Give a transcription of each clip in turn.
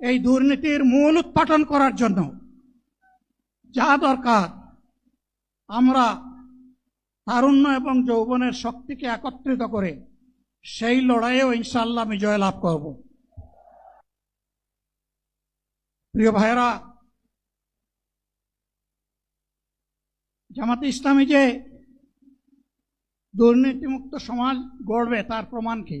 এই দুর্নীতির মূল উৎপাটন করার জন্য যা দরকার, আমরা তারুণ্য এবং যৌবনের শক্তিকে একত্রিত করে সেই লড়াইয়েও ইনশাল্লাহ আমি জয়লাভ করব। প্রিয় ভাইয়েরা, জামাতে ইসলামী যে দুর্নীতিমুক্ত সমাজ গড়বে তার প্রমাণ কি?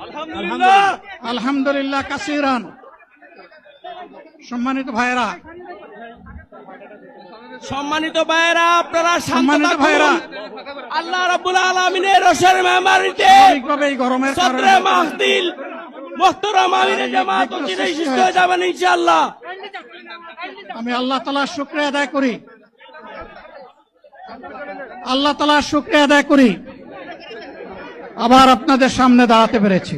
আলহামদুলিল্লাহ। কাসিরান। সম্মানিত ভাইয়েরা। সম্মানিত ভাইরা আপনারা সম্মানিত। ভাইয়েরা। আল্লাহ রাব্বুল আলামিনের রসের মেহমানিতে এই গরমের কারণে মাহদিল মোহতরম আমিরে জামাত অচিরেই সুস্থ হয়ে যাবেন ইনশাআল্লাহ। আমি আল্লাহ তালার শুক্রিয়া আদায় করি। আল্লাহ তালার শুক্রিয়া আদায় করি। আবার আপনাদের সামনে দাঁড়াতে পেরেছি।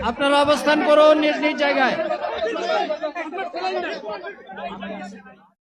আপনারা অবস্থান করুন নিজ নিজ জায়গায়।